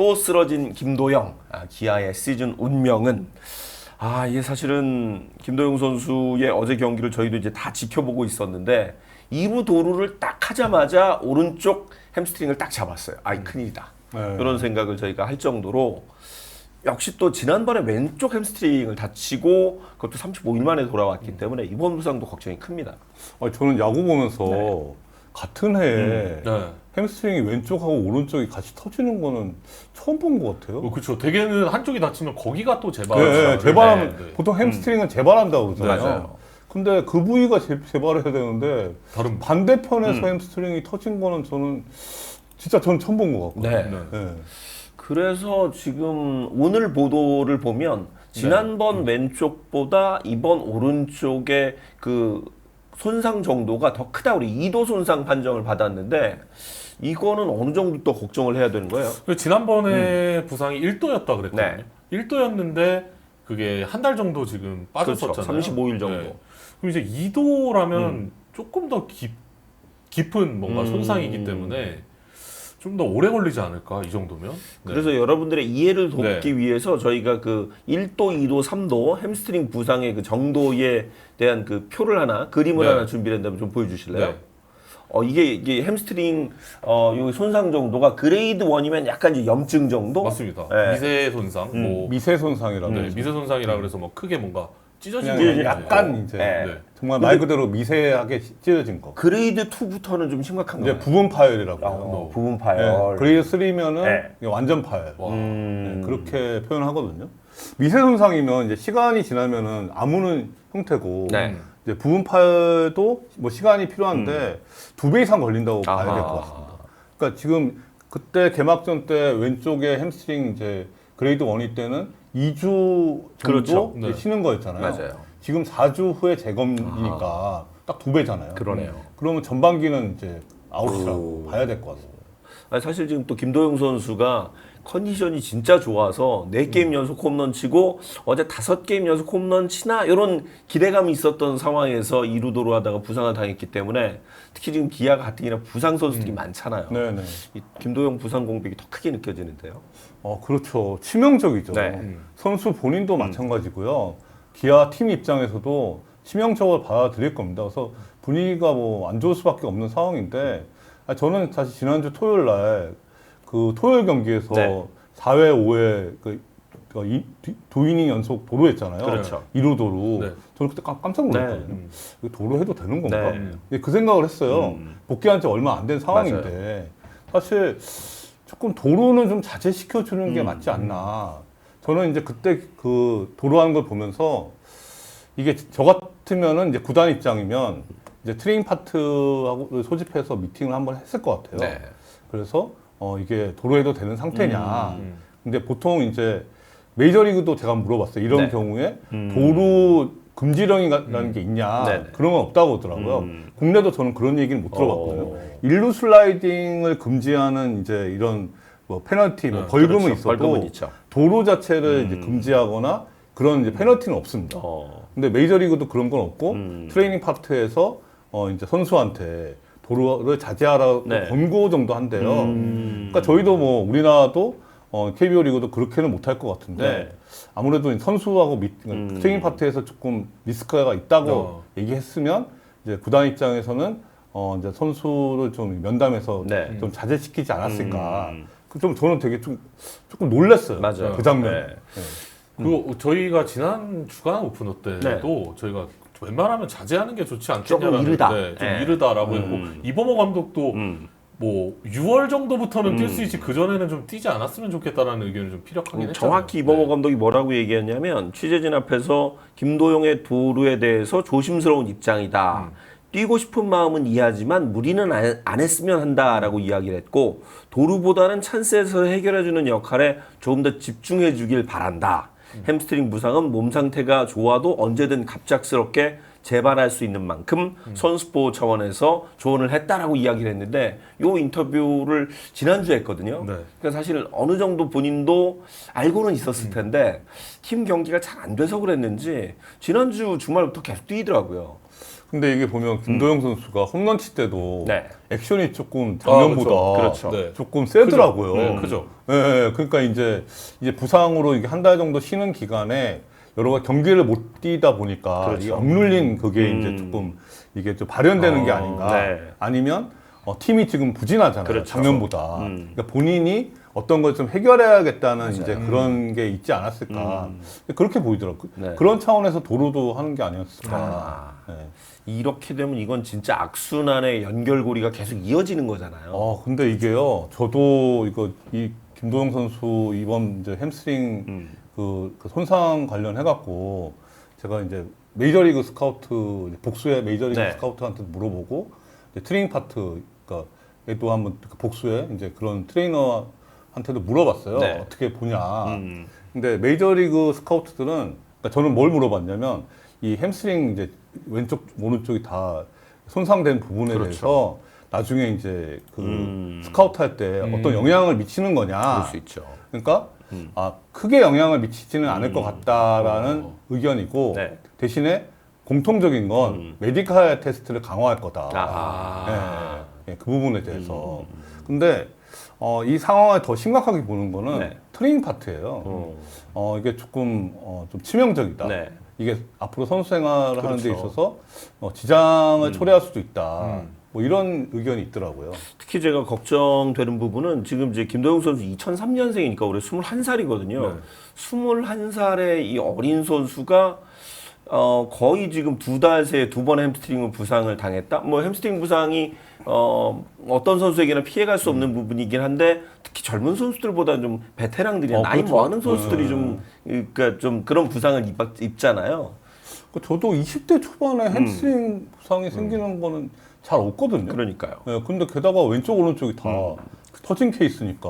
또 쓰러진 김도영 아, 기아의 시즌 운명은 아 이게 사실은 김도영 선수의 어제 경기를 저희도 이제 다 지켜보고 있었는데 2루 도루를 딱 하자마자 오른쪽 햄스트링을 딱 잡았어요. 아이 큰일이다. 네. 그런 생각을 저희가 할 정도로 역시 또 지난번에 왼쪽 햄스트링을 다치고 그것도 35일 만에 돌아왔기 때문에 이번 부상도 걱정이 큽니다. 아니, 저는 야구 보면서 네. 같은 해에 네. 햄스트링이 왼쪽하고 오른쪽이 같이 터지는 거는 처음 본 것 같아요. 어, 그렇죠. 대개는 한쪽이 다치면 거기가 또 재발. 네, 재발하면 네, 네. 보통 햄스트링은 재발한다고 그러잖아요. 맞아요. 근데 그 부위가 재, 재발해야 되는데 다른 반대편에서 햄스트링이 터진 거는 저는 진짜 저는 처음 본 것 같고요. 네. 네. 네. 그래서 지금 오늘 보도를 보면 지난번 왼쪽보다 이번 오른쪽의 그 손상 정도가 더 크다 우리 2도 손상 판정을 받았는데 이거는 어느 정도 또 걱정을 해야 되는 거예요. 그 지난번에 부상이 1도였다 그랬거든요. 네. 1도였는데 그게 한 달 정도 지금 빠졌었잖아요. 그렇죠. 35일 정도. 네. 그럼 이제 2도라면 조금 더 깊, 깊은 뭔가 음. 손상이기 때문에 좀 더 오래 걸리지 않을까 이 정도면. 네. 그래서 여러분들의 이해를 돕기 네. 위해서 저희가 그 1도, 2도, 3도 햄스트링 부상의 그 정도에 대한 그 표를 하나 그림을 네. 하나 준비했는데 좀 보여주실래요? 네. 어 이게 이게 햄스트링 어 여기 손상 정도가 그레이드 1이면 약간 이제 염증 정도? 맞습니다. 네. 미세 손상, 뭐 미세 손상이라고. 네, 미세 손상이라 그래서 뭐 크게 뭔가 찢어진 그냥 거 약간 이제 네. 네. 정말 말 그대로 미세하게 찢어진 거. 그레이드 2부터는 좀 심각한 이제 거예요. 부분 파열이라고 해요. 어, 부분 네. 파열. 그레이드 3면은 네. 완전 파열. 와. 음. 네, 그렇게 표현하거든요. 미세 손상이면 이제 시간이 지나면은 아무는 형태고 네. 이제 부분 파열도 뭐 시간이 필요한데 두 배 이상 걸린다고 봐야 될 음. 아하. 것 같습니다. 그러니까 지금 그때 개막전 때 왼쪽에 햄스트링 이제 그레이드 1일 때는 2주 정도 그렇죠. 네. 쉬는 거였잖아요. 맞아요. 지금 4주 후에 재검이니까 딱 두 배잖아요. 그러네요. 그러면 전반기는 이제 아웃이라고 오. 봐야 될 것 같습니다. 아니, 사실 지금 또 김도영 선수가 컨디션이 진짜 좋아서 네 음. 게임 연속 홈런 치고 어제 다섯 게임 연속 홈런 치나 이런 기대감이 있었던 상황에서 이루도로 하다가 부상을 당했기 때문에 특히 지금 기아가 가뜩이나 부상 선수들이 많잖아요. 음. 네네. 이 김도영 부상 공백이 더 크게 느껴지는데요. 어, 그렇죠. 치명적이죠. 네. 음. 선수 본인도 마찬가지고요. 기아 팀 입장에서도 치명적으로 받아들일 겁니다. 그래서 분위기가 뭐 안 좋을 수밖에 없는 상황인데 아, 저는 사실 지난주 토요일 날 그 토요일 경기에서 네. 4회, 5회 그, 그 이- 디- 도이닝 연속 도루했잖아요. 그렇죠. 1루 도루. 네. 저는 그때 깜- 깜짝 놀랐거든요. 네. 이거 도루 해도 되는 건가? 네. 예, 그 생각을 했어요. 음. 복귀한 지 얼마 안 된 상황인데 사실 조금 도로는 좀 자제시켜 주는 음. 게 맞지 않나. 저는 이제 그때 그 도로하는 걸 보면서 이게 저 같으면은 이제 구단 입장이면 이제 트레인 파트하고 소집해서 미팅을 한번 했을 것 같아요. 네. 그래서 어 이게 도로해도 되는 상태냐. 음. 근데 보통 이제 메이저리그도 제가 물어봤어요. 이런 네. 경우에 음. 도루 금지령이라는 게 있냐. 네네. 그런 건 없다고 하더라고요. 음. 국내도 저는 그런 얘기는 못 들어봤거든요. 어. 일루 슬라이딩을 금지하는 이제 이런 뭐 페널티, 뭐 네, 벌금은 그렇죠. 있어도 벌금은 있죠. 도로 자체를 이제 음. 금지하거나 그런 이제 페널티는 없습니다. 어. 근데 메이저리그도 그런 건 없고 음. 트레이닝 파트에서 어 이제 선수한테 도로를 자제하라고 네. 권고 정도 한대요. 음. 그러니까 저희도 뭐 우리나라도 어 KBO 리그도 그렇게는 못할 것 같은데 네. 아무래도 선수하고 미, 음. 트레이닝 파트에서 조금 리스크가 있다고 어. 얘기했으면 이제 구단 입장에서는 어 이제 선수를 좀 면담해서 네. 좀 자제시키지 않았을까. 음. 그좀 저는 되게 좀 조금 놀랐어요. 맞아요. 그 장면. 네. 그리고 저희가 지난 주간 오픈어 때도 저희가 웬만하면 자제하는 게 좋지 않겠냐라는 조금 이르다. 네, 좀 네. 이르다라고 음. 했고 이범호 감독도 음. 뭐 6월 정도부터는 뛸 음. 수 있지 그 전에는 좀 뛰지 않았으면 좋겠다라는 의견을 좀 피력하긴 했잖아요. 정확히 이범호 네. 감독이 뭐라고 얘기했냐면 취재진 앞에서 김도영의 도루에 대해서 조심스러운 입장이다. 음. 뛰고 싶은 마음은 이해하지만 무리는 안, 안 했으면 한다라고 이야기를 했고 도루보다는 찬스에서 해결해주는 역할에 조금 더 집중해 주길 바란다. 음. 햄스트링 부상은 몸 상태가 좋아도 언제든 갑작스럽게 재발할 수 있는 만큼 음. 선수 보호 차원에서 조언을 했다라고 이야기를 했는데 요 인터뷰를 지난주에 했거든요. 네. 그러니까 사실 어느 정도 본인도 알고는 있었을 음. 텐데 팀 경기가 잘 안 돼서 그랬는지 지난주 주말부터 계속 뛰더라고요. 근데 이게 보면 김도영 선수가 홈런 칠 때도 네. 액션이 조금 작년보다 아, 그렇죠. 네. 조금 세더라고요. 네, 그죠. 예, 예. 그러니까 이제 이제 부상으로 이게 한 달 정도 쉬는 기간에 여러 가지 경기를 못 뛰다 보니까 그렇죠. 이 억눌린 그게 음. 이제 조금 이게 좀 발현되는 게 어, 아닌가. 네. 아니면 어, 팀이 지금 부진하잖아요. 그렇죠. 작년보다. 음. 그러니까 본인이 어떤 걸 좀 해결해야겠다는 맞아요. 이제 그런 게 있지 않았을까. 음. 그렇게 보이더라고요. 네. 그런 차원에서 도루도 하는 게 아니었을까. 아. 네. 이렇게 되면 이건 진짜 악순환의 연결고리가 계속 이어지는 거잖아요. 어, 근데 이게요. 저도 이거 이 김도영 선수 이번 이제 햄스트링 음. 그, 그 손상 관련해 갖고 제가 이제 메이저리그 스카우트 복수의 메이저리그 네. 스카우트한테 물어보고 트레이닝 파트 그러니까 또 한번 그 복수의 이제 그런 트레이너한테도 물어봤어요. 네. 어떻게 보냐. 음. 근데 메이저리그 스카우트들은 그러니까 저는 뭘 물어봤냐면 이 햄스트링 이제 왼쪽 오른쪽이 다 손상된 부분에 그렇죠. 대해서 나중에 이제 그 음. 스카우트 할 때 어떤 영향을 미치는 그럴 거냐. 수 있죠. 그러니까 음. 아 크게 영향을 미치지는 않을 것 같다라는 어. 의견이고 네. 대신에 공통적인 건 음. 메디칼 테스트를 강화할 거다. 아. 예, 예, 그 부분에 대해서. 근데 어, 이 상황을 더 심각하게 보는 거는 네. 트레이닝 파트예요. 어. 어, 이게 조금 어, 좀 치명적이다. 네. 이게 앞으로 선수 생활을 하는 데 그렇죠. 있어서 어, 지장을 초래할 수도 있다. 음. 뭐 이런 의견이 있더라고요. 특히 제가 걱정되는 부분은 지금 이제 김도영 선수 2003년생이니까 올해 21살이거든요. 네. 21살의 이 어린 선수가 어, 거의 지금 두 달 새에 두 번의 햄스트링 부상을 당했다. 뭐 햄스트링 부상이 어, 어떤 선수에게나 피해갈 수 없는 부분이긴 한데 특히 젊은 선수들보다 좀 베테랑들이 어, 나이 그렇죠. 많은 선수들이 좀 그러니까 좀 그런 부상을 입, 입잖아요. 그 저도 20대 초반에 햄스트링 부상이 생기는 거는 잘 없거든요. 그러니까요. 예, 근데 게다가 왼쪽 오른쪽이 다 터진 케이스니까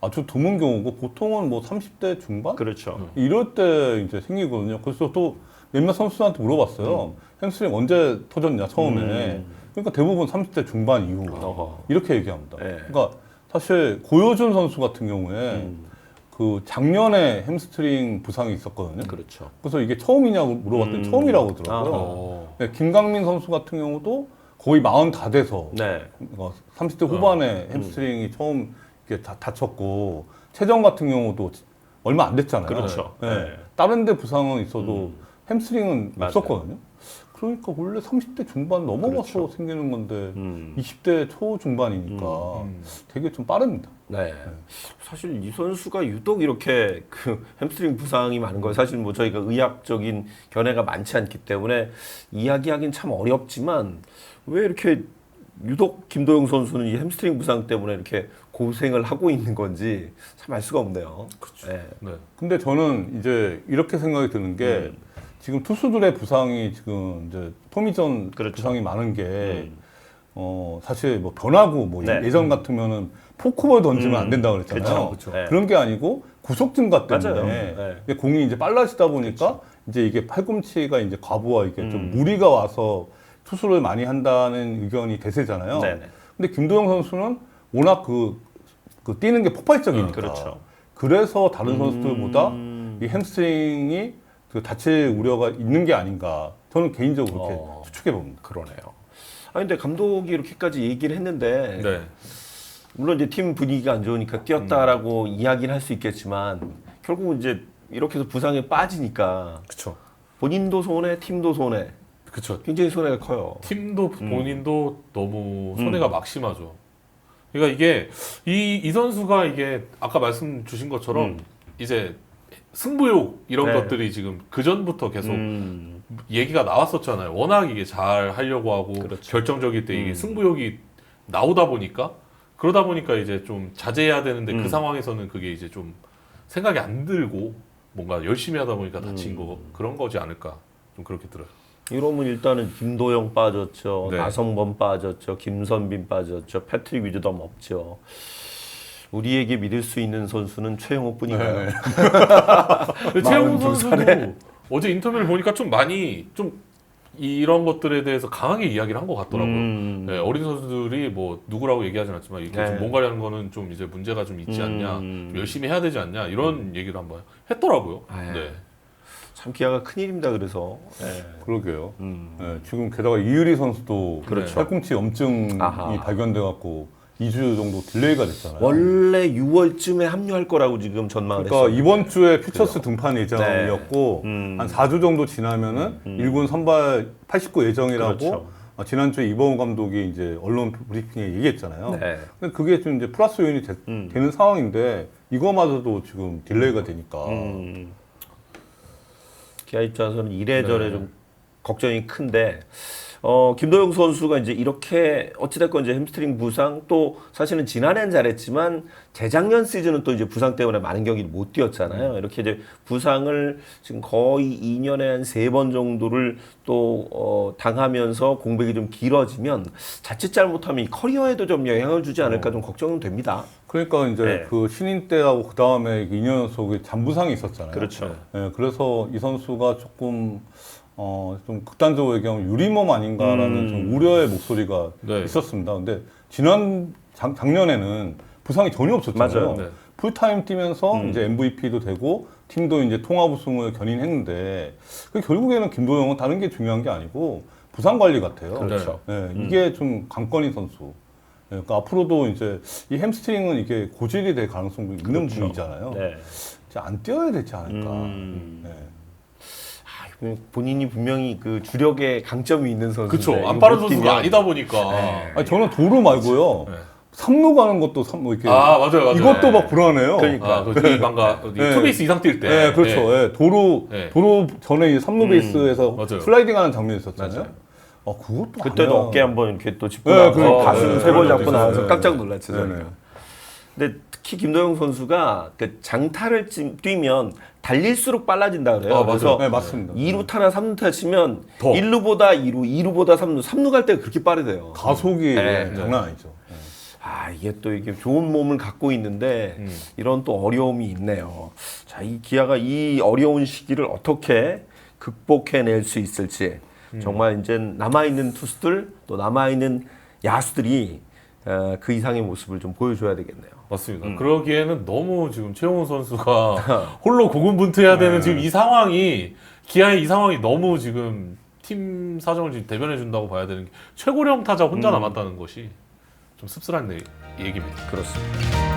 아주 드문 경우고 보통은 뭐 30대 중반 그렇죠. 이럴 때 이제 생기거든요. 그래서 또 몇몇 선수한테 물어봤어요. 햄스트링 언제 터졌냐 처음에. 음. 그러니까 대부분 30대 중반 이후 어허. 이렇게 얘기합니다. 네. 그러니까 사실 고효준 선수 같은 경우에 음. 그 작년에 햄스트링 부상이 있었거든요. 그렇죠. 그래서 이게 처음이냐고 물어봤더니 음. 처음이라고 하더라고요. 어. 네, 김강민 선수 같은 경우도 거의 40 다 돼서 네. 어, 30대 후반에 햄스트링이 처음 이렇게 다, 다쳤고 최정 같은 경우도 얼마 안 됐잖아요. 그렇죠. 네. 네. 다른 데 부상은 있어도 음. 햄스트링은 맞아요. 없었거든요. 그러니까 원래 30대 중반 넘어가서 그렇죠. 생기는 건데 음. 20대 초 중반이니까 음. 되게 좀 빠릅니다. 네. 사실 이 선수가 유독 이렇게 그 햄스트링 부상이 많은 거예요. 사실 뭐 저희가 의학적인 견해가 많지 않기 때문에 이야기하기는 참 어렵지만 왜 이렇게 유독 김도영 선수는 이 햄스트링 부상 때문에 이렇게 고생을 하고 있는 건지 참 알 수가 없네요. 그렇죠. 네. 네. 근데 저는 이제 이렇게 생각이 드는 게 음. 지금 투수들의 부상이 지금 이제 토미전 그렇죠. 부상이 많은 게 음. 어, 사실 뭐 변하고 뭐 네. 예전 같으면은 포크볼 던지면 음. 안 된다 그랬잖아요. 그렇죠. 네. 그런 게 아니고 구속 증가 때문에 맞아요. 네. 이게 공이 이제 빨라지다 보니까 이제 이게 팔꿈치가 이제 과부하 이게 좀 음. 무리가 와서 투수를 많이 한다는 의견이 대세잖아요. 네네. 근데 김도영 선수는 워낙 그, 그 뛰는 게 폭발적이니까. 음, 그렇죠. 그래서 다른 선수들보다 음. 이 햄스트링이 그 다칠 우려가 있는 게 아닌가. 저는 개인적으로 그렇게 어. 추측해 봅니다. 그러네요. 아 근데 감독이 이렇게까지 얘기를 했는데 네. 물론 이제 팀 분위기가 안 좋으니까 뛰었다라고 이야기는 할 수 있겠지만 결국 이제 이렇게 해서 부상에 빠지니까 그쵸. 본인도 손해, 팀도 손해. 그쵸. 굉장히 손해가 커요. 팀도 음. 본인도 너무 손해가 막심하죠. 그러니까 이게 이, 이 선수가 이게 아까 말씀 주신 것처럼 음. 이제 승부욕 이런 네. 것들이 지금 그 전부터 계속 음, 얘기가 나왔었잖아요. 워낙 이게 잘 하려고 하고 그렇죠. 결정적일 때 이게 음. 승부욕이 나오다 보니까 그러다 보니까 이제 좀 자제해야 되는데 음. 그 상황에서는 그게 이제 좀 생각이 안 들고 뭔가 열심히 하다 보니까 다친 음. 거 그런 거지 않을까 좀 그렇게 들어요. 이러면 일단은 김도영 빠졌죠. 네. 나성범 빠졌죠. 김선빈 빠졌죠. 패트릭 위드덤 없죠. 우리에게 믿을 수 있는 선수는 최영호뿐인가요? 근데 최영우 42 선수도. 어제 인터뷰를 보니까 좀 많이 좀 이런 것들에 대해서 강하게 이야기를 한 것 같더라고요. 음. 네, 어린 선수들이 뭐 누구라고 얘기하진 않지만 이렇게 네. 좀 뭔가라는 거는 좀 이제 문제가 좀 있지 않냐, 음. 좀 열심히 해야 되지 않냐 이런 얘기를 한번 했더라고요. 아, 예. 네. 참 기아가 큰 일입니다. 그래서. 예. 그러게요. 음. 예, 지금 게다가 이유리 선수도 그렇죠. 팔꿈치 염증이. 발견돼 갖고 2주 정도 딜레이가 됐잖아요. 원래 6월쯤에 합류할 거라고 지금 전망을 그러니까 했어요. 이번 주에 퓨처스 등판 예정이었고 네. 음. 한 4주 정도 지나면은 일 1군 선발 89 예정이라고 그렇죠. 어, 지난주에 이범우 감독이 이제 언론 브리핑에 얘기했잖아요. 네. 근데 그게 좀 이제 플러스 요인이 되, 음. 는 상황인데 이거마저도 지금 딜레이가 되니까 음. 기아 입장에서는 이래저래 네. 좀 걱정이 큰데 어, 김도영 선수가 이제 이렇게 어찌됐건 이제 햄스트링 부상 또 사실은 지난해는 잘했지만 재작년 시즌은 또 이제 부상 때문에 많은 경기를 못 뛰었잖아요. 이렇게 이제 부상을 지금 거의 2년에 한 세 번 정도를 또 어, 당하면서 공백이 좀 길어지면 자칫 잘못하면 이 커리어에도 좀 영향을 주지 않을까 좀 걱정은 됩니다. 그러니까 이제 네. 그 신인 때하고 그 다음에 2년 연속에 잔부상이 있었잖아요. 그렇죠. 예, 그래서 이 선수가 조금 어, 좀 극단적으로 얘기하면 유리몸 아닌가라는 음. 좀 우려의 목소리가 네. 있었습니다. 근데 지난 작, 작년에는 부상이 전혀 없었잖아요. 맞아요. 네. 풀타임 뛰면서 음. 이제 MVP도 되고 팀도 이제 통합 우승을 견인했는데 그 결국에는 김도영은 다른 게 중요한 게 아니고 부상 관리 같아요. 그렇죠. 예, 이게 좀 관건인 선수. 예, 그러니까 앞으로도 이제 이 햄스트링은 이게 고질이 될 가능성도 있는 그렇죠. 부위잖아요. 네. 이제 안 뛰어야 되지 않을까. 음. 네. 아, 본인이 분명히 그 주력에 강점이 있는 선수. 그쵸. 안 빠른 선수가 아니다 보니까. 네. 아니, 저는 도루 말고요. 네. 삼루 가는 것도 삼, 뭐 이렇게 아 맞아요, 맞아요. 이것도 네. 막 불안해요. 그러니까. 아, 그 이방가 네. 투베이스 이상 뛸 때. 네, 그렇죠. 네. 예, 도루 네. 도루 전에 이 삼루 베이스에서 맞아요. 슬라이딩하는 장면이 있었잖아요. 맞아요. 어, 그것도 그때도 아니야. 어깨 한번 이렇게 또 짚고 네, 나서 그러니까. 가슴 네, 세번 네, 잡고 네, 나와서 네. 깜짝 놀랐죠. 네. 네. 근데 특히 김도영 선수가 그 장타를 찌- 뛰면 달릴수록 빨라진다 그래요. 아, 맞아요. 그래서 네, 맞습니다. 2루 타나 3루 타 치면 더. 1루보다 2루, 2루보다 3루, 3루 갈 때가 그렇게 빠르대요. 가속이 네. 장난 아니죠. 네. 아, 이게 또 이게 좋은 몸을 갖고 있는데 음. 이런 또 어려움이 있네요. 자, 이 기아가 이 어려운 시기를 어떻게 극복해낼 수 있을지 음. 정말 이제 남아 있는 투수들 또 남아 있는 야수들이 어, 그 이상의 모습을 좀 보여줘야 되겠네요. 맞습니다. 음. 그러기에는 너무 지금 최용훈 선수가 홀로 고군분투해야 되는 지금 이 상황이 기아의 이 상황이 너무 지금 팀 사정을 지금 대변해 준다고 봐야 되는 게 최고령 타자 혼자 남았다는 것이 좀 씁쓸한 얘- 얘기입니다. 그렇습니다.